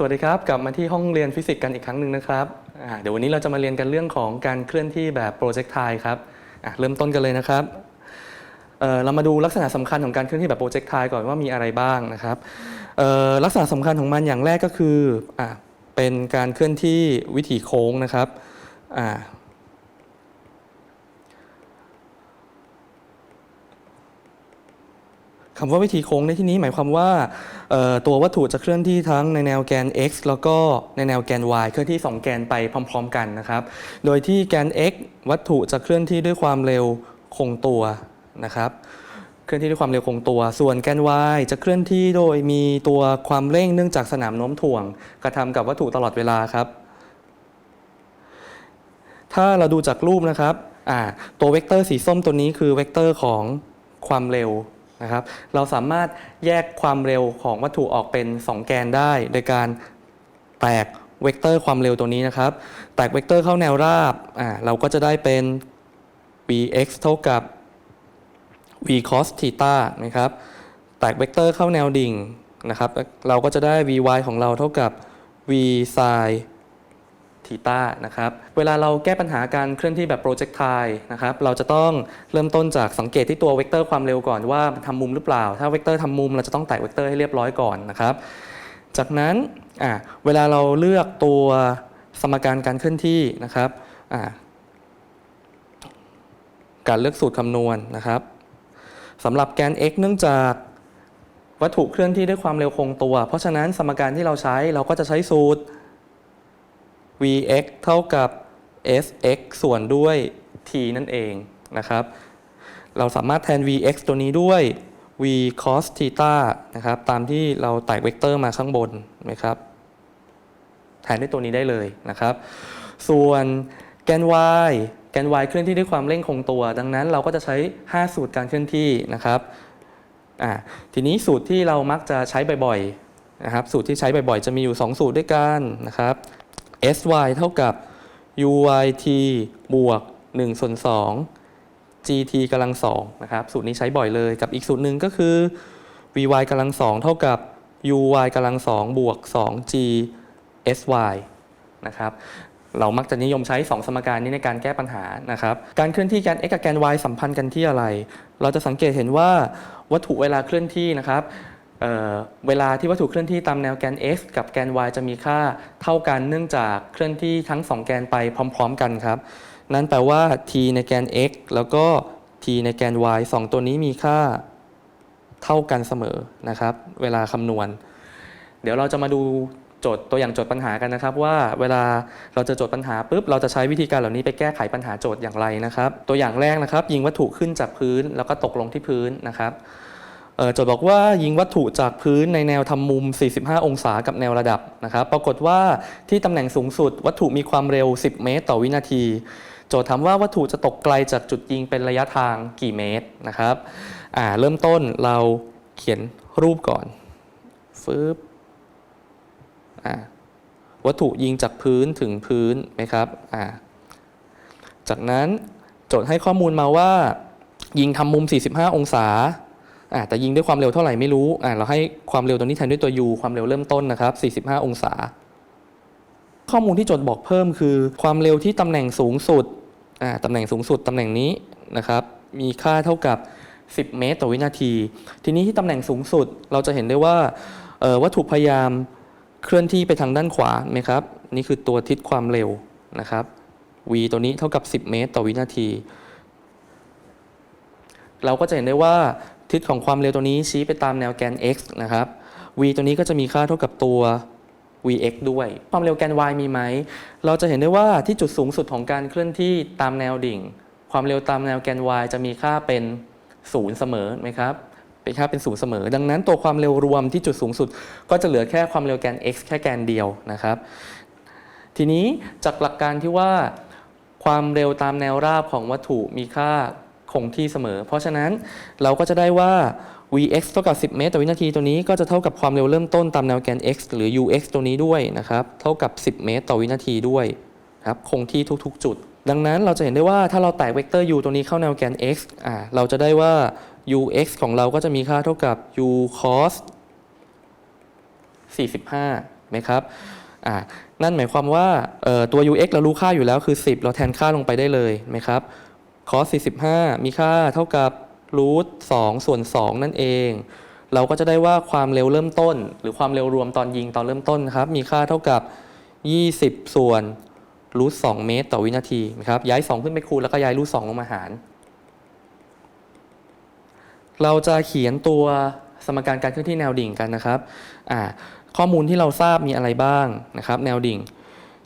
สวัสดีครับ กลับมาที่ห้องเรียนฟิสิกส์กันอีกครั้งหนึ่งนะครับเดี๋ยววันนี้เราจะมาเรียนกันเรื่องของการเคลื่อนที่แบบโปรเจกต์ไทครับเริ่มต้นกันเลยนะครับเเรามาดูลักษณะสำคัญของการเคลื่อนที่แบบโปรเจกต์ไทก่อนว่ามีอะไรบ้างนะครับลักษณะสำคัญของมันอย่างแรกก็คืออเป็นการเคลื่อนที่วิถีโค้งนะครับอ่า คำว่าวิธีโค้งในที่นี้หมายความว่าตัววัตถุจะเคลื่อนที่ทั้งในแนวแกน x แล้วก็ในแนวแกน y เคลื่อนที่ 2 แกนไปพร้อม ๆ กันนะครับ โดยที่แกน x วัตถุจะเคลื่อนที่ด้วยความเร็วคงตัวนะครับเคลื่อนที่ด้วยความเร็วคงตัว ส่วนแกน y จะเคลื่อนที่โดยมีตัวความเร่งเนื่องจากสนามโน้มถ่วง กระทำกับวัตถุตลอดเวลาครับ ถ้าเราดูจากรูปนะครับตัวเวกเตอร์สีส้มตัวนี้คือเวกเตอร์ของความเร็ว นะครับ เราสามารถแยกความเร็วของวัตถุออกเป็น 2 แกนได้ โดยการแตกเวกเตอร์ความเร็วตัวนี้นะครับ แตกเวกเตอร์เข้าแนวราบอ่าเราก็จะได้เป็น vx เท่ากับ v cos t h e t นะครับ แตกเวกเตอร์เข้าแนวดิ่งนะครับ เราก็จะได้ vy ของเราเท่ากับ v sin ทีตานะครับเวลาเราแก้ปัญหาการเคลื่อนที่แบบโปรเจกต์ไทนะครับเราจะต้องเริ่มต้นจากสังเกตที่ตัวเวกเตอร์ความเร็วก่อนว่ามันทำมุมหรือเปล่า ถ้าเวกเตอร์ทำมุมเราจะต้องแตะเวกเตอร์ให้เรียบร้อยก่อนนะครับจากนั้นเวลาเราเลือกตัวสมการการเคลื่อนที่นะครับการเลือกสูตรคำนวณนะครับสำหรับแกน x เนื่องจากวัตถุเคลื่อนที่ด้วยความเร็วคงตัว เพราะฉะนั้นสมการที่เราใช้เราก็จะใช้สูตร vx เท่ากับ sx ส่วนด้วย t นั่นเองนะครับ เราสามารถแทน vx ตัวนี้ด้วย v cos theta นะครับ ตามที่เราแตกเวกเตอร์มาข้างบนนะครับ แทนด้วยตัวนี้ได้เลยนะครับ ส่วนแกน y แกน y เคลื่อนที่ด้วยความเร่งคงตัว ดังนั้นเราก็จะใช้ 5 สูตรการเคลื่อนที่นะครับอ่าทีนี้สูตรที่เรามักจะใช้บ่อยๆนะครับ สูตรที่ใช้บ่อยๆ จะมีอยู่ 2 สูตรด้วยกันนะครับ sy เท่ากับ uyt บวก1ส่วน2 gt กำลัง2นะครับ สูตรนี้ใช้บ่อยเลยกับอีกสูตรหนึ่งก็คือ vy กำลัง2เท่ากับ uy กำลัง2บวก 2g sy นะครับเรามักจะนิยมใช้ 2 สมการนี้ในการแก้ปัญหานะครับ การเคลื่อนที่แกน x กับแกน y สัมพันธ์กันที่อะไร เราจะสังเกตเห็นว่าวัตถุเวลาเคลื่อนที่นะครับ เเวลาที่วัตถุเคลื่อนที่ตามแนวแกน x กับแกน y จะมีค่าเท่ากันเนื่องจากเคลื่อนที่ทั้ง 2 แกนไปพร้อม ๆ กันครับ นั่นแปลว่า t ในแกน x แล้วก็ t ในแกน y 2 ตัวนี้มีค่าเท่ากันเสมอนะครับ เวลาคำนวณ เดี๋ยวเราจะมาดูโจทย์ตัวอย่างโจทย์ปัญหากันนะครับ ว่าเวลาเราจะโจทย์ปัญหาปุ๊บเราจะใช้วิธีการเหล่านี้ไปแก้ไขปัญหาโจทย์อย่างไรนะครับ ตัวอย่างแรกนะครับ ยิงวัตถุขึ้นจากพื้นแล้วก็ตกลงที่พื้นนะครับ จทย์บอกว่ายิงวัตถุจากพื้นในแนวทำมุม 45 องศากับแนวระดับนะครับ ปรากฏว่าที่ตำแหน่งสูงสุด วัตถุมีความเร็ว 10 เมตร ต่อวินาที โจทย์ถามว่าวัตถุจะตกไกลจากจุดยิงเป็นระยะทางกี่เมตรนะครับอ่าเริ่มต้นเราเขียนรูปก่อนฟึบอ่าวัตถุยิงจากพื้นถึงพื้นไหมครับอ่าจากนั้นโจทย์ให้ข้อมูลมาว่า ยิงทำมุม 45 องศา แต่ยิงด้วยความเร็วเท่าไหร่ไม่รู้เราให้ความเร็วตัวนี้แทนด้วยตัว u ความเร็วเริ่มต้นนะครับ 45 องศา ข้อมูลที่โจทย์บอกเพิ่มคือ ความเร็วที่ตำแหน่งสูงสุดตำแหน่งสูงสุดตำแหน่งนี้นะครับ มีค่าเท่ากับ 10 เมตร ต่อวินาที ทีนี้ที่ตำแหน่งสูงสุดเราจะเห็นได้ว่าวัตถุพยายามเคลื่อนที่ไปทางด้านขวาไหมครับ นี่คือตัวทิศความเร็วนะครับ v ตัวนี้เท่ากับ 10 เมตร ต่อวินาที เราก็จะเห็นได้ว่า ทิศของความเร็วตัวนี้ชี้ไปตามแนวแกน x นะครับ v ตัวนี้ก็จะมีค่าเท่ากับตัว vx ด้วย ความเร็วแกน y มีไหม เราจะเห็นได้ว่าที่จุดสูงสุดของการเคลื่อนที่ตามแนวดิ่ง ความเร็วตามแนวแกน y จะมีค่าเป็นศูนย์เสมอไหมครับ เป็นค่าเป็นศูนย์เสมอ ดังนั้นตัวความเร็วรวมที่จุดสูงสุด ก็จะเหลือแค่ความเร็วแกน x แค่แกนเดียวนะครับ ทีนี้จากหลักการที่ว่า ความเร็วตามแนวราบของวัตถุมีค่า คงที่เสมอ เพราะฉะนั้นเราก็จะได้ว่า vx เท่ากับ 10 เมตรต่อวินาทีตัวนี้ก็จะเท่ากับความเร็วเริ่มต้นตามแนวแกน x หรือ ux ตัวนี้ด้วยนะครับ เท่ากับ 10 เมตรต่อวินาทีด้วยครับคงที่ทุกๆ จุด ดังนั้นเราจะเห็นได้ว่าถ้าเราแตกเวกเตอร์ u ตัวนี้เข้าแนวแกน x อ่าเราจะได้ว่า ux ของเราก็จะมีค่าเท่ากับ u cos 45ไหมครับอ่านั่นหมายความว่าเอ่อตัว ux เรารู้ค่าอยู่แล้วคือ 10 เราแทนค่าลงไปได้เลยไหมครับ cos 45 มีค่าเท่ากับรูท2ส่วน 2 นั่นเอง เราก็จะได้ว่าความเร็วเริ่มต้น หรือความเร็วรวมตอนยิงตอนเริ่มต้นนะครับ มีค่าเท่ากับ 20 ส่วนรูท2เมตรต่อวินาทีนะครับย้าย 2 ขึ้นไปคูณแล้วก็ย้ายรูท2ลงมาหาร เราจะเขียนตัวสมการการเคลื่อนที่แนวดิ่งกันนะครับข้อมูลที่เราทราบมีอะไรบ้างนะครับ แนวดิ่ง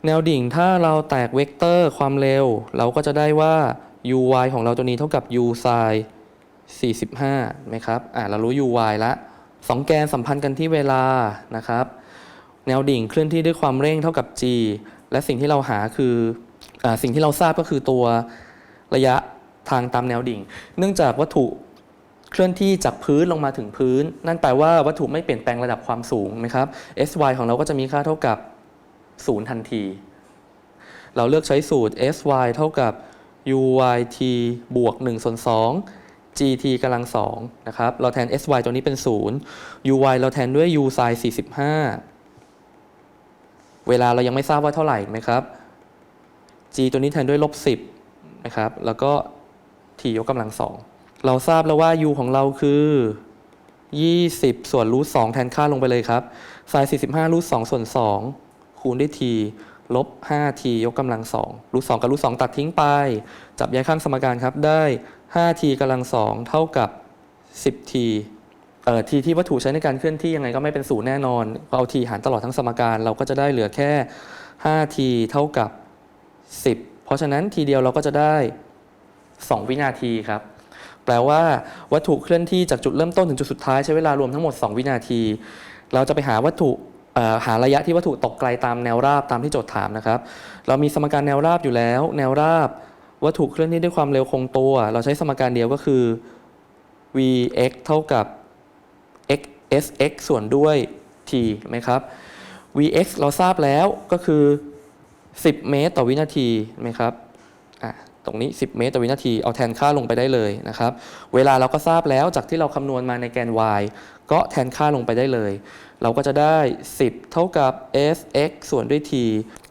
แนวดิ่งถ้าเราแตกเวกเตอร์ความเร็ว เราก็จะได้ว่า uy ของเราตัวนี้เท่ากับ u sin 45ไหมครับอ่าเรารู้ uy ละสองแกนสัมพันธ์กันที่เวลานะครับ แนวดิ่งเคลื่อนที่ด้วยความเร่งเท่ากับ g และสิ่งที่เราหาคืออาสิ่งที่เราทราบก็คือตัวระยะทางตามแนวดิ่ง เนื่องจากวัตถุเคลื่อนที่จากพื้นลงมาถึงพื้น นั่นแปลว่าวัตถุไม่เปลี่ยนแปลงระดับความสูงนะครับ sy ของเราก็จะมีค่าเท่ากับ 0 ทันที เราเลือกใช้สูตร sy เท่ากับ uyt บวก1ส่วน2 gt กำลัง2นะครับ เราแทน sy ตัวนี้เป็น 0 uy เราแทนด้วย u sin 45 เวลาเรายังไม่ทราบว่าเท่าไหร่ไหมครับ g ตัวนี้แทนด้วยลบ10นะครับ แล้วก็ t ยกกำลัง 2 เราทราบแล้วว่า u ของเราคือ 20 ส่วนรูท2แทนค่าลงไปเลยครับ sin 45รูท2ส่วน2คูณด้วย t ลบ 5t ยกกำลัง2รูท2กับรูท2ตัดทิ้งไป จับย้ายข้างสมการครับได้ 5t กำลัง2เท่ากับ 10t เอ่อ t ที่วัตถุใช้ในการเคลื่อนที่ยังไงก็ไม่เป็นศูนย์แน่นอนเอา t หารตลอดทั้งสมการเราก็จะได้เหลือแค่ 5t เท่ากับ 10 เพราะฉะนั้นทีเดียวเราก็จะได้ 2 วินาทีครับ แปลว่าวัตถุเคลื่อนที่จากจุดเริ่มต้นถึงจุดสุดท้ายใช้เวลารวมทั้งหมด 2 วินาที เราจะไปหาวัตถุ หาระยะที่วัตถุตกไกลตามแนวราบตามที่โจทย์ถามนะครับ เรามีสมการแนวราบอยู่แล้ว แนวราบวัตถุเคลื่อนที่ด้วยความเร็วคงตัว เราใช้สมการเดียวก็คือ vx เท่ากับ x sx ส่วนด้วย t ไหมครับ vx เราทราบแล้วก็คือ 10 เมตรต่อวินาทีไหมครับตรงนี้ 10 เมตรต่อวินาที เอาแทนค่าลงไปได้เลยนะครับ เวลาเราก็ทราบแล้วจากที่เราคำนวณมาในแกน y ก็แทนค่าลงไปได้เลย เราก็จะได้ 10 เท่ากับ sx ส่วนด้วย t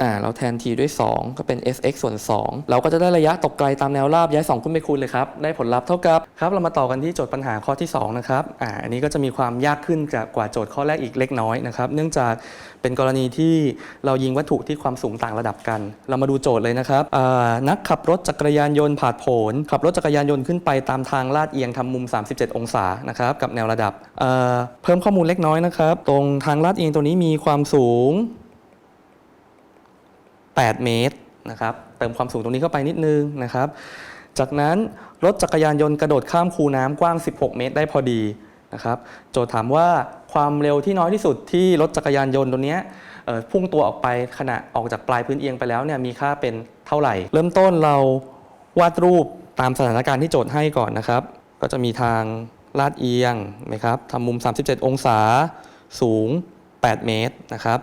อ่าเราแทน t ด้วย 2 ก็เป็น sx ส่วน 2 เราก็จะได้ระยะตกไกลตามแนวราบย้าย 2 ขึ้นไปคูณเลยครับ ได้ผลลัพธ์เท่ากับครับ เรามาต่อกันที่โจทย์ปัญหาข้อที่ 2 นะครับอ่าอันนี้ก็จะมีความยากขึ้นจากกว่าโจทย์ข้อแรกอีกเล็กน้อยนะครับ เนื่องจากเป็นกรณีที่เรายิงวัตถุที่ความสูงต่างระดับกัน เรามาดูโจทย์เลยนะครับนักขับรถจักรยานยนต์ผ่าดโผนขับรถจักรยานยนต์ขึ้นไปตามทางลาดเอียงทำมุม 37 องศานะครับกับแนวระดับเเพิ่มข้อมูลเล็กน้อยนะครับ ตรงทางลาดเอียงตัวนี้มีความสูง 8 เมตรนะครับเติมความสูงตรงนี้เข้าไปนิดนึงนะครับ จากนั้นรถจักรยานยนต์กระโดดข้ามคูน้ำกว้าง 16 เมตร ได้พอดีนะครับ โจทย์ถามว่าความเร็วที่น้อยที่สุดที่รถจักรยานยนต์ตัวนี้พุ่งตัวออกไปขณะออกจากปลายพื้นเอียงไปแล้วเนี่ยมีค่าเป็นเท่าไหร่ เริ่มต้นเราวาดรูปตามสถานการณ์ที่โจทย์ให้ก่อนนะครับ ก็จะมีทางลาดเอียงนะครับทำมุม 37 องศาสูง 8 เมตรนะครับ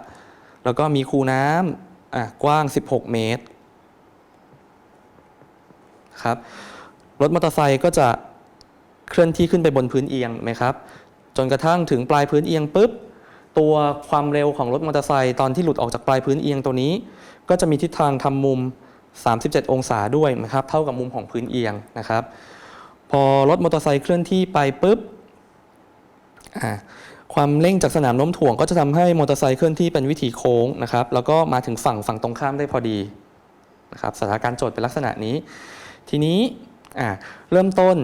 แล้วก็มีคูน้ำ อะกว้าง 16 เมตรครับรถมอเตอร์ไซค์ก็จะเคลื่อนที่ขึ้นไปบนพื้นเอียงไหมครับ จนกระทั่งถึงปลายพื้นเอียงปุ๊บ ตัวความเร็วของรถมอเตอร์ไซค์ตอนที่หลุดออกจากปลายพื้นเอียงตัวนี้ ก็จะมีทิศทางทำมุม 37 องศาด้วยนะครับ เท่ากับมุมของพื้นเอียงนะครับ พอรถมอเตอร์ไซค์เคลื่อนที่ไปปุ๊บอ่า ความเร่งจากสนามโน้มถ่วงก็จะทำให้มอเตอร์ไซค์เคลื่อนที่เป็นวิถีโค้งนะครับ แล้วก็มาถึงฝั่งฝั่งตรงข้ามได้พอดีนะครับสถานการณ์โจทย์เป็นลักษณะนี้ ทีนี้เริ่มต้น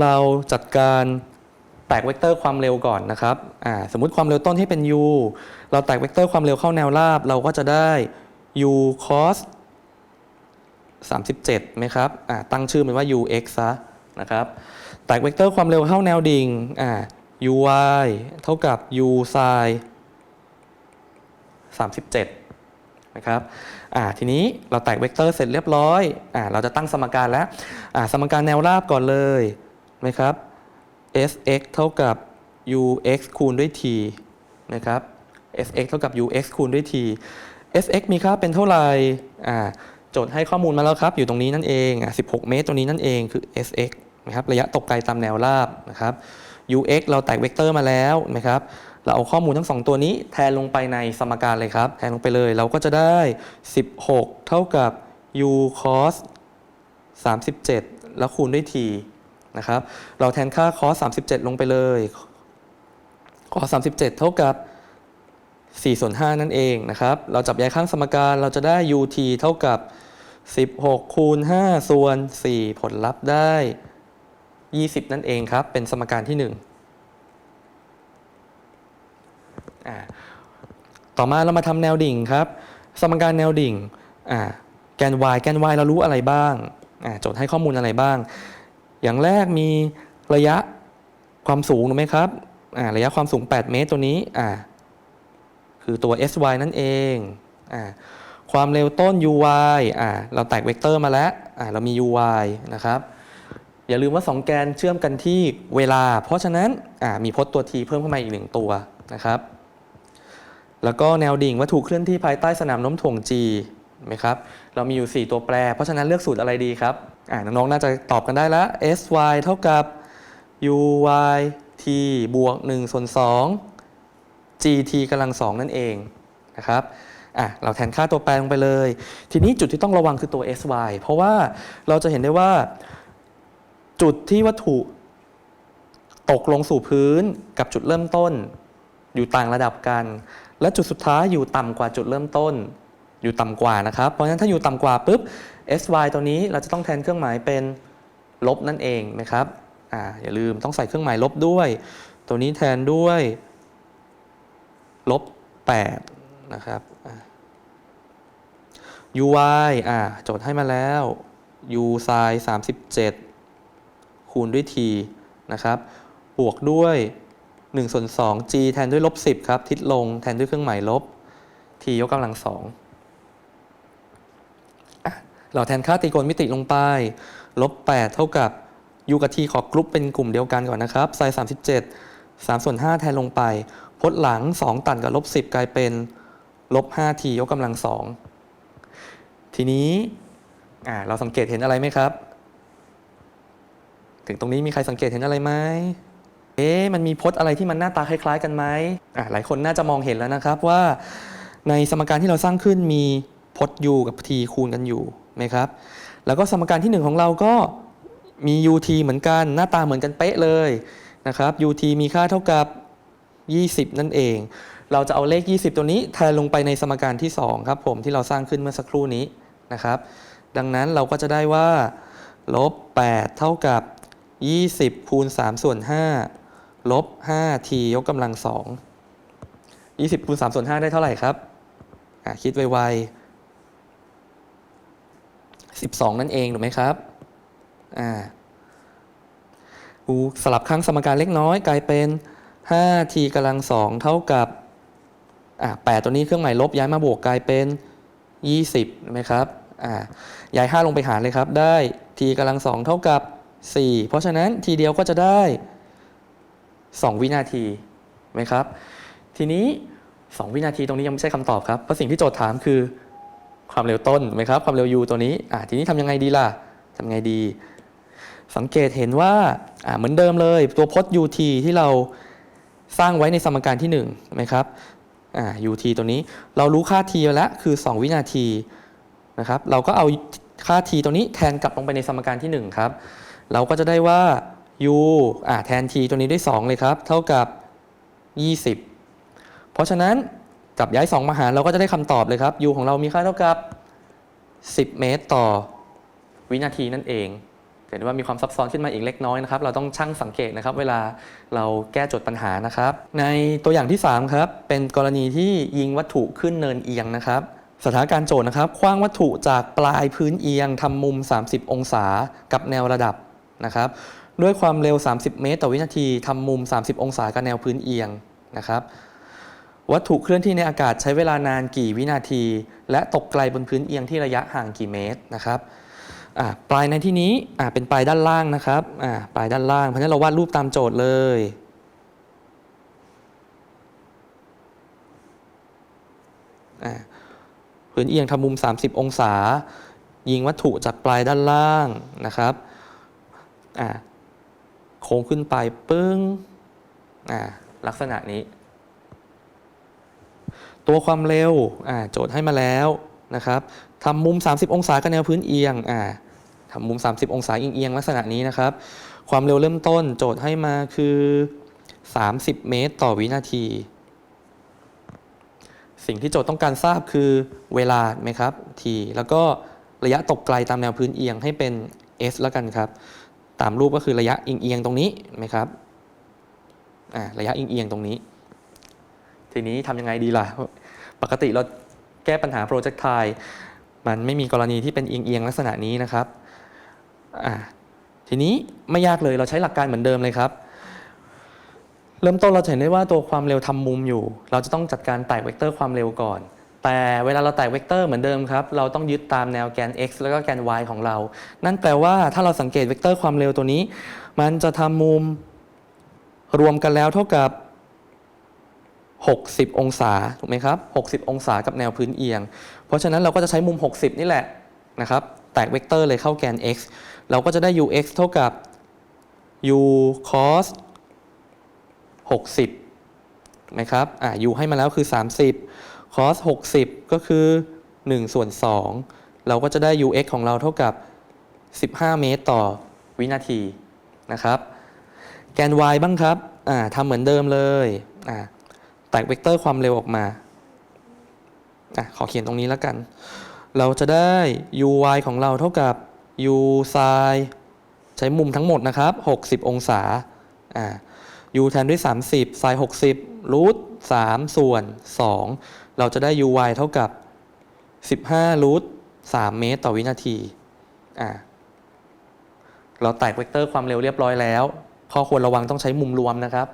เราจัดการแตกเวกเตอร์ความเร็วก่อนนะครับสมมุติความเร็วต้นให้เป็น u เราแตกเวกเตอร์ความเร็วเข้าแนวราบ เราก็จะได้ u cos 37ไหมครับตั้งชื่อเป็นว่า ux ซะนะครับแตกเวกเตอร์ความเร็วเข้าแนวดิ่งอ่า uy เท่ากับ u sin 37 นะครับอ่าทีนี้เราแตกเวกเตอร์เสร็จเรียบร้อยอ่าเราจะตั้งสมการแล้วอ่าสมการแนวราบก่อนเลยไหมครับ sx เท่ากับ ux คูณด้วย t นะครับ sx เท่ากับ ux คูณด้วย t sx มีค่าเป็นเท่าไหร่อ่าโจทย์ให้ข้อมูลมาแล้วครับ อยู่ตรงนี้นั่นเองอะ16 เมตรตรงนี้นั่นเองคือ sx นะครับ ระยะตกไกลตามแนวราบนะครับ ux เราแตกเวกเตอร์มาแล้วนะครับเราเอาข้อมูลทั้งสองตัวนี้แทนลงไปในสมการเลยครับ แทนลงไปเลยเราก็จะได้ 16 เท่ากับ u cos 37 แล้วคูณด้วย t นะครับ เราแทนค่า cos 37 ลงไปเลย cos 37 เท่ากับ4ส่วน5นั่นเองนะครับ เราจับย้ายข้างสมการเราจะได้ ut เท่ากับ 16 คูณ 5 ส่วน 4 ผลลัพธ์ได้ 20 นั่นเองครับ เป็นสมการที่1อ่าต่อมาเรามาทำแนวดิ่งครับ สมการแนวดิ่ง แกน y แกน y เรารู้อะไรบ้างโจทย์ให้ข้อมูลอะไรบ้าง อย่างแรกมีระยะความสูงถูกไหมครับระยะความสูง 8 เมตรตัวนี้ คือตัว sy นั่นเองอความเร็วต้น uy เราแตกเวกเตอร์มาแล้วเรามี uy นะครับ อย่าลืมว่า 2 แกนเชื่อมกันที่เวลา เพราะฉะนั้นมีพจน์ตัว t เพิ่มเข้ามาอีกหนึ่งตัวนะครับ แล้วก็แนวดิ่งวัตถุเคลื่อนที่ภายใต้สนามโน้มถ่วง g ไหมครับ เรามีอยู่ 4 ตัวแปร เพราะฉะนั้นเลือกสูตรอะไรดีครับน้องๆน่าจะตอบกันได้แล้ว sy เท่ากับ uy t บวก1ส่วน2 gt กำลัง2นั่นเองนะครับอะเราแทนค่าตัวแปรลงไปเลย ทีนี้จุดที่ต้องระวังคือตัว sy เพราะว่าเราจะเห็นได้ว่า จุดที่วัตถุตกลงสู่พื้นกับจุดเริ่มต้น อยู่ต่างระดับกัน และจุดสุดท้ายอยู่ต่ำกว่าจุดเริ่มต้น อยู่ต่ำกว่านะครับ เพราะฉะนั้นถ้าอยู่ต่ำกว่าปุ๊บ sy ตัวนี้เราจะต้องแทนเครื่องหมายเป็นลบนั่นเองนะครับออย่าลืมต้องใส่เครื่องหมายลบด้วย ตัวนี้แทนด้วยลบ8นะครับ uy อ่าโจทย์ให้มาแล้ว u sin 37 คูณด้วย t นะครับ บวกด้วย1ส่วน2 g แทนด้วยลบ10ครับ ทิศลงแทนด้วยเครื่องหมายลบ t ยกกำลังสองเราแทนค่าตรีโกณมิติลงไป ลบ 8 เท่ากับ u กับ t ขอกรุ๊ปเป็นกลุ่มเดียวกันก่อนนะครับ sin 37 3ส่วน5แทนลงไป พจน์หลัง 2 ตัดกับลบ10 กลายเป็นลบ 5t ยกกำลังสองทีนี้เราสังเกตเห็นอะไรไหมครับ ถึงตรงนี้มีใครสังเกตเห็นอะไรไหมเอ๊ะมันมีพจน์อะไรที่มันหน้าตาคล้าย ๆ กันไหมอ่าหลายคนน่าจะมองเห็นแล้วนะครับว่า ในสมการที่เราสร้างขึ้นมีพจน์ u กับ t คูณกันอยู่ไหมครับ แล้วก็สมการที่หนึ่งของเราก็มี ut เหมือนกันหน้าตาเหมือนกันเป๊ะเลยนะครับ ut มีค่าเท่ากับ 20 นั่นเอง เราจะเอาเลข 20 ตัวนี้แทนลงไปในสมการที่ 2 ครับผมที่เราสร้างขึ้นเมื่อสักครู่นี้นะครับ ดังนั้นเราก็จะได้ว่าลบ 8 เท่ากับ 20คูณ3ส่วน5ลบ 5t ยกกำลัง 2 20คูณ3ส่วน5ได้เท่าไหร่ครับ คิดไวๆ12 นั่นเองถูกไหมครับอ่าสลับข้างสมการเล็กน้อยกลายเป็น 5t กำลัง 2 เท่ากับอะ8ตัวนี้เครื่องหมายลบย้ายมาบวกกลายเป็น 20ใช่ไหมครับอ่าย้าย 5 ลงไปหารเลยครับ ได้ t กำลัง 2 เท่ากับ 4 เพราะฉะนั้นทีเดียวก็จะได้ 2 วินาทีไหมครับ ทีนี้ 2 วินาทีตรงนี้ยังไม่ใช่คำตอบครับเพราะสิ่งที่โจทย์ถามคือความเร็วต้นไหมครับ ความเร็ว u ตัวนี้อ่าทีนี้ทำยังไงดีล่ะทำไงดี สังเกตเห็นว่าอ่าเหมือนเดิมเลยตัวพจน์ ut ที่เราสร้างไว้ในสมการที่1ใช่ไหมครับอ่า ut ตัวนี้เรารู้ค่า t แล้ว คือ 2 วินาทีนะครับ เราก็เอาค่า t ตัวนี้แทนกลับลงไปในสมการที่ 1 ครับ เราก็จะได้ว่า u อ่าแทน t ตัวนี้ด้วย 2 เลยครับ เท่ากับ 20 เพราะฉะนั้นจับย้าย 2 มาหารเราก็จะได้คำตอบเลยครับ u ของเรามีค่าเท่ากับ 10 เมตรต่อวินาทีนั่นเองเห็นว่ามีความซับซ้อนขึ้นมาอีกเล็กน้อยนะครับ เราต้องชั่งสังเกตนะครับ เวลาเราแก้โจทย์ปัญหานะครับ ในตัวอย่างที่ 3 ครับ เป็นกรณีที่ยิงวัตถุขึ้นเนินเอียงนะครับ สถานการณ์โจทย์นะครับ คว้างวัตถุจากปลายพื้นเอียงทำมุม 30 องศา กับแนวระดับ นะครับด้วยความเร็ว 30 เมตร ต่อวินาทีทำมุม 30 องศากับแนวพื้นเอียงนะครับวัตถุเคลื่อนที่ในอากาศใช้เวลานานกี่วินาที และตกไกลบนพื้นเอียงที่ระยะห่างกี่เมตรนะครับปลายในที่นี้เป็นปลายด้านล่างนะครับปลายด้านล่างเพราะฉะนั้นเราวาดรูปตามโจทย์เลยอ่าพื้นเอียงทำมุม 30 องศา ยิงวัตถุจากปลายด้านล่างนะครับ อ่าโค้งขึ้นไปปึ้งอ่าลักษณะนี้ ตัวความเร็วอ่าโจทย์ให้มาแล้วนะครับทำมุม 30 องศากับแนวพื้นเอียงอ่าทำมุม 30 องศาเอียงๆลักษณะนี้นะครับ ความเร็วเริ่มต้นโจทย์ให้มาคือ 30 เมตรต่อวินาที สิ่งที่โจทย์ต้องการทราบคือเวลาไหมครับ t แล้วก็ระยะตกไกลตามแนวพื้นเอียงให้เป็น s แล้วกันครับ ตามรูปก็คือระยะเอียงๆตรงนี้ไหมครับอ่าระยะเอียงๆตรงนี้ ทีนี้ทำยังไงดีล่ะ ปกติเราแก้ปัญหา projectile มันไม่มีกรณีที่เป็นเอียงๆลักษณะนี้นะครับอ่าทีนี้ไม่ยากเลยเราใช้หลักการเหมือนเดิมเลยครับเริ่มต้นเราเห็นได้ว่าตัวความเร็วทำมุมอยู่ เราจะต้องจัดการแตกเวกเตอร์ความเร็วก่อน แต่เวลาเราแตกเวกเตอร์เหมือนเดิมครับ เราต้องยึดตามแนวแกน x แล้วก็แกน y ของเรา นั่นแปลว่าถ้าเราสังเกตเวกเตอร์ความเร็วตัวนี้ มันจะทำมุมรวมกันแล้วเท่ากับ 60 องศา ถูกไหมครับ 60 องศากับแนวพื้นเอียง เพราะฉะนั้นเราก็จะใช้มุม 60 นี่แหละนะครับ แตกเวกเตอร์เลยเข้าแกน x เราก็จะได้ ux เท่ากับ u cos 60ถูกไหมครับ อ่า u ให้มาแล้วคือ 30 cos 60 ก็คือ1ส่วน2เราก็จะได้ ux ของเราเท่ากับ 15 เมตรต่อวินาทีนะครับ แกน y บ้างครับทำเหมือนเดิมเลยแตกเวกเตอร์ความเร็วออกมาอขอเขียนตรงนี้แล้วกัน เราจะได้ uy ของเราเท่ากับ u sin ใช้มุมทั้งหมดนะครับ 60 องศาา u แทนด้วย 30 sin 60รูท3ส่วน 2 เราจะได้ uy เท่ากับ 15รูท3เมตรต่อวินาทีอ่าเราแตกเวกเตอร์ความเร็วเรียบร้อยแล้ว ข้อควรระวังต้องใช้มุมรวมนะครับ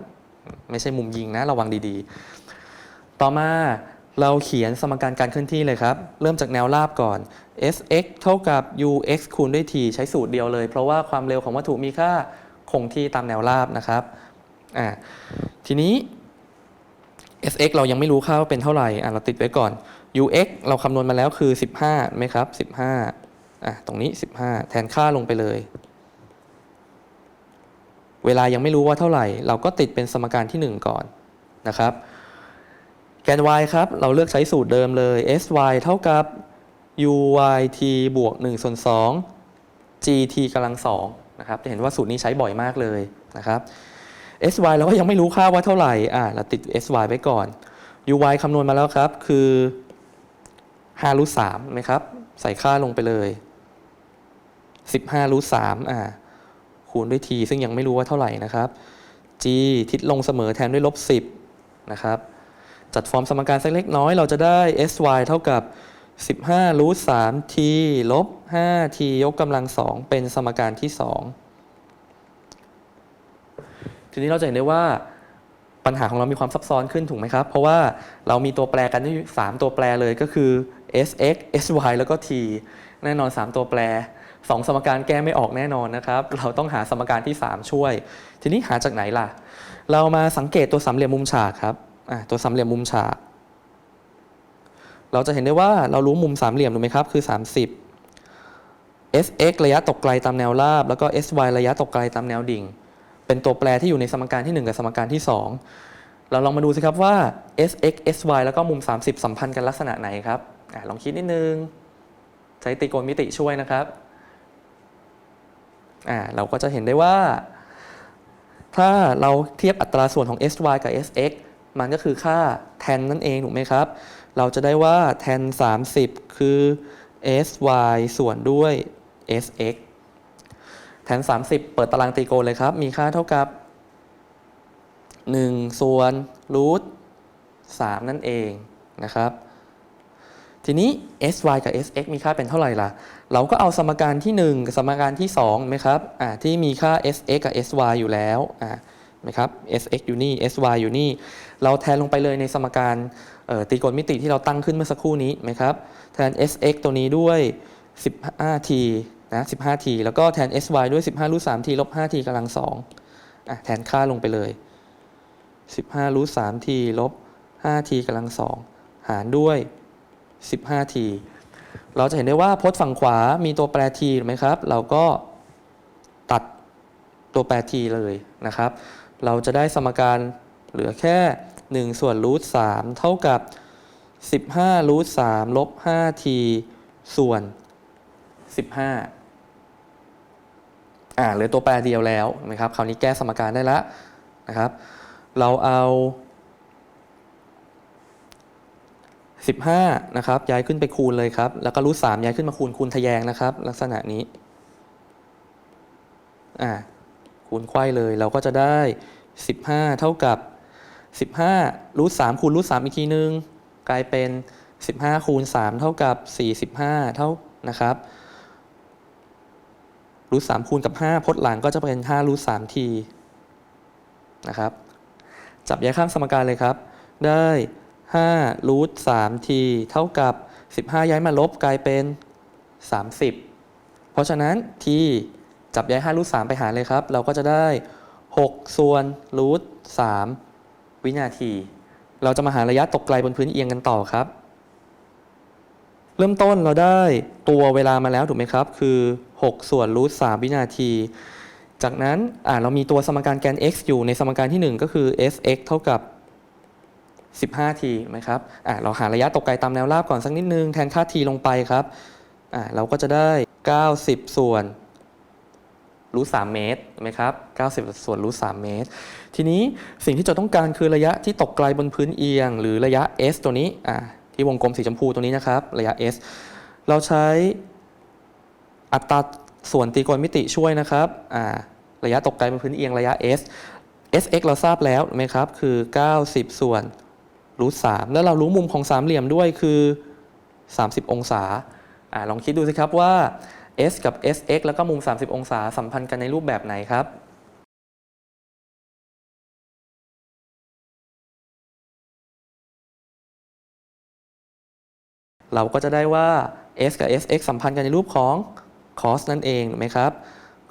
ไม่ใช่มุมยิงนะ ระวังดีๆ ต่อมาเราเขียนสมการการเคลื่อนที่เลยครับ เริ่มจากแนวราบก่อน sx เท่ากับ ux คูณด้วย t ใช้สูตรเดียวเลย เพราะว่าความเร็วของวัตถุมีค่าคงที่ตามแนวราบนะครับ อ่า ทีนี้ sx เรายังไม่รู้ค่าว่าเป็นเท่าไหร่อะเราติดไว้ก่อน ux เราคำนวณมาแล้วคือ 15ไหมครับ 15อะตรงนี้ 15 แทนค่าลงไปเลย เวลายังไม่รู้ว่าเท่าไหร่ เราก็ติดเป็นสมการที่ 1 ก่อนนะครับ แกน y ครับ เราเลือกใช้สูตรเดิมเลย sy เท่ากับ uyt บวก1ส่วน2 gt กำลัง2นะครับจะเห็นว่าสูตรนี้ใช้บ่อยมากเลยนะครับ sy เราก็ยังไม่รู้ค่าว่าเท่าไหร่อ่าเราติด sy ไว้ก่อน uy คำนวณมาแล้วครับ คือ5รูท3ไหมครับ ใส่ค่าลงไปเลย 15รูท3อ่าคูณด้วย t ซึ่งยังไม่รู้ว่าเท่าไหร่นะครับ g ทิศลงเสมอแทนด้วยลบ 10 นะครับ จัดฟอร์มสมการสักเล็กน้อย เราจะได้ sy เท่ากับ 15รูท3 t ลบ 5t ยกกำลัง 2 เป็นสมการที่ 2 ทีนี้เราจะเห็นได้ว่าปัญหาของเรามีความซับซ้อนขึ้นถูกไหมครับ เพราะว่าเรามีตัวแปรกันที่3ตัวแปรเลยก็คือ sx sy แล้วก็ t แน่นอน 3 ตัวแปร 2 สมการแก้ไม่ออกแน่นอนนะครับ เราต้องหาสมการที่ 3 ช่วย ทีนี้หาจากไหนล่ะ เรามาสังเกตตัวสามเหลี่ยมมุมฉากครับตัวสามเหลี่ยมมุมฉาก เราจะเห็นได้ว่าเรารู้มุมสามเหลี่ยมถูกไหมครับ คือ 30 sx ระยะตกไกลตามแนวราบ แล้วก็ sy ระยะตกไกลตามแนวดิ่ง เป็นตัวแปรที่อยู่ในสมการที่ 1 กับสมการที่ 2 เราลองมาดูสิครับว่า sx sy แล้วก็มุม 30 สัมพันธ์กันลักษณะไหนครับอลองคิดนิดนึง ใช้ตรีโกณมิติช่วยนะครับอ่าเราก็จะเห็นได้ว่า ถ้าเราเทียบอัตราส่วนของ sy กับ sx มันก็คือค่า tan นั่นเองถูกไหมครับ เราจะได้ว่า tan 30 คือ sy ส่วนด้วย sx แทน 30 เปิดตารางตรีโกณเลยครับ มีค่าเท่ากับ 1 ส่วนรูท3นั่นเองนะครับ ทีนี้ sy กับ sx มีค่าเป็นเท่าไหร่ล่ะ เราก็เอาสมการที่ 1 กับสมการที่2ไหมครับที่มีค่า sx กับ sy อยู่แล้วไหมครับ sx อยู่นี่ sy อยู่นี่ เราแทนลงไปเลยในสมการตีโกณมิติที่เราตั้งขึ้นเมื่อสักครู่นี้ไหมครับ แทน sx ตัวนี้ด้วย 15t นะ 15t แล้วก็แทน sy ด้วย 15รูท 3t ลบ 5t กำลัง2อะแทนค่าลงไปเลย 15รูท 3t ลบ 5t กำลัง2หารด้วย 15t เราจะเห็นได้ว่าพจน์ฝั่งขวามีตัวแปร t ถูกไหมครับ เราก็ตัดตัวแปร t เลยนะครับ เราจะได้สมการเหลือแค่ 1 ส่วนรูท3เท่ากับ 15รูท3ลบ 5t ส่วน 15 อ่าเหลือตัวแปรเดียวแล้วนะครับคราวนี้แก้สมการได้แล้วนะครับ เราเอา 15 นะครับ ย้ายขึ้นไปคูณเลยครับ แล้วก็รูท3ย้ายขึ้นมาคูณคูณทะแยงนะครับ ลักษณะนี้อ่าคูณไขว้เลย เราก็จะได้ 15 เท่ากับ 15 รูท3คูณรูท3อีกทีนึง กลายเป็น 15 คูณ 3 เท่ากับ 45 เท่านะครับ รูท3คูณกับ 5 พจน์หลังก็จะเป็น5รูท3ทีนะครับ จับย้ายข้างสมการเลยครับ ได้5รูท3ทีเท่ากับ 15 ย้ายมาลบกลายเป็น 30 เพราะฉะนั้นทีจับย้าย5รูท3ไปหารเลยครับ เราก็จะได้ 6 ส่วนรูท3วินาที เราจะมาหาระยะตกไกลบนพื้นเอียงกันต่อครับ เริ่มต้นเราได้ตัวเวลามาแล้วถูกไหมครับ คือ 6 ส่วนรูท3วินาที จากนั้นอ่าเรามีตัวสมการแกน x อยู่ในสมการที่ 1 ก็คือ sx เท่ากับ 15 t ไหมครับอ่าเราหาระยะตกไกลตามแนวราบก่อนสักนิดนึง แทนค่า t ลงไปครับอ่าเราก็จะได้ 90 ส่วนรูท3เมตรไหมครับ 90 ส่วนรูท3เมตร ทีนี้สิ่งที่จะต้องการคือระยะที่ตกไกลบนพื้นเอียง หรือระยะ s ตัวนี้อ่า ที่วงกลมสีชมพูตัวนี้นะครับ ระยะ s เราใช้อัตราส่วนตรีโกณมิติช่วยนะครับระยะตกไกลบนพื้นเอียงระยะ s sx เราทราบแล้วไหมครับ คือ 90 ส่วนรูท3แล้วเรารู้มุมของสามเหลี่ยมด้วยคือ 30 องศาอาลองคิดดูสิครับว่า s กับ sx แล้วก็มุม 30 องศาสัมพันธ์กันในรูปแบบไหนครับ เราก็จะได้ว่า s กับ sx สัมพันธ์กันในรูปของ cos นั่นเองถูกไหมครับ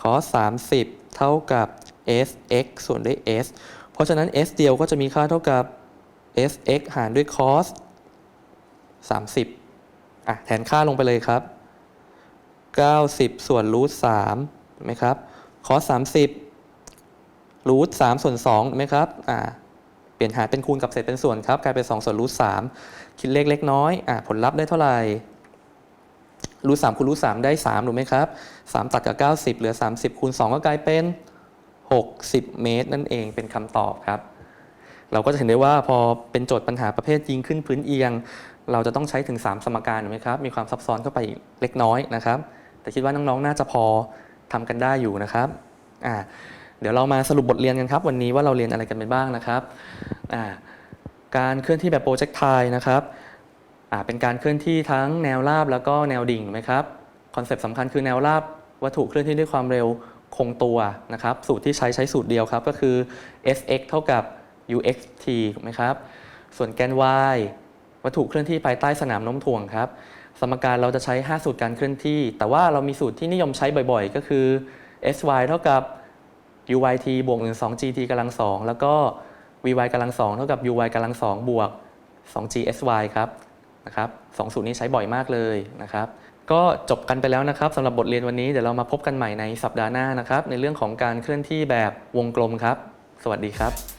cos 30 เท่ากับ sx ส่วนด้วย s เพราะฉะนั้น s เดียวก็จะมีค่าเท่ากับ sx หารด้วย cos 30อะแทนค่าลงไปเลยครับ 90 ส่วนรูท3เห็นไหมครับ cos 30รูท3ส่วน2เห็นไหมครับอ่าเปลี่ยนหารเป็นคูณกับเศษเป็นส่วนครับ กลายเป็น 2 ส่วนรูท3 คิดเลขเล็กน้อยอ่าผลลัพธ์ได้เท่าไหร่รูท3คูณรูท3ได้3ถูกไหมครับ3ตัดกับ90เหลือ30คูณ2ก็กลายเป็น60เมตร นั่นเองเป็นคำตอบครับ เราก็จะเห็นได้ว่าพอเป็นโจทย์ปัญหาประเภทยิงขึ้นพื้นเอียง เราจะต้องใช้ถึง 3 สมการถูกไหมครับมีความซับซ้อนเข้าไปอีกเล็กน้อยนะครับ แต่คิดว่าน้องๆน่าจะพอทำกันได้อยู่นะครับอ่าเดี๋ยวเรามาสรุปบทเรียนกันครับ วันนี้ว่าเราเรียนอะไรกันไปบ้างนะครับอ่า การเคลื่อนที่แบบโปรเจกต์ไทนะครับเป็นการเคลื่อนที่ทั้งแนวราบแล้วก็แนวดิ่งไหมครับคอนเซปต์สำคัญคือแนวราบวัตถุเคลื่อนที่ด้วยความเร็วคงตัวนะครับสูตรที่ใช้ใช้สูตรเดียวครับก็คือ sx เท่ากับ uxt ถูกไหมครับส่วนแกน y วัตถุเคลื่อนที่ภายใต้สนามโน้มถ่วงครับสมการเราจะใช้ 5 สูตรการเคลื่อนที่ แต่ว่าเรามีสูตรที่นิยมใช้บ่อยๆ ก็คือ sy เท่ากับ uyt บวก1 2 gt กำลัง2แล้วก็ vy กำลัง2เท่ากับ uy กำลัง2บวก 2 gsy ครับนะครับสองสูตรนี้ใช้บ่อยมากเลยนะครับก็จบกันไปแล้วนะครับสำหรับบทเรียนวันนี้เดี๋ยวเรามาพบกันใหม่ในสัปดาห์หน้านะครับ ในเรื่องของการเคลื่อนที่แบบวงกลมครับ สวัสดีครับ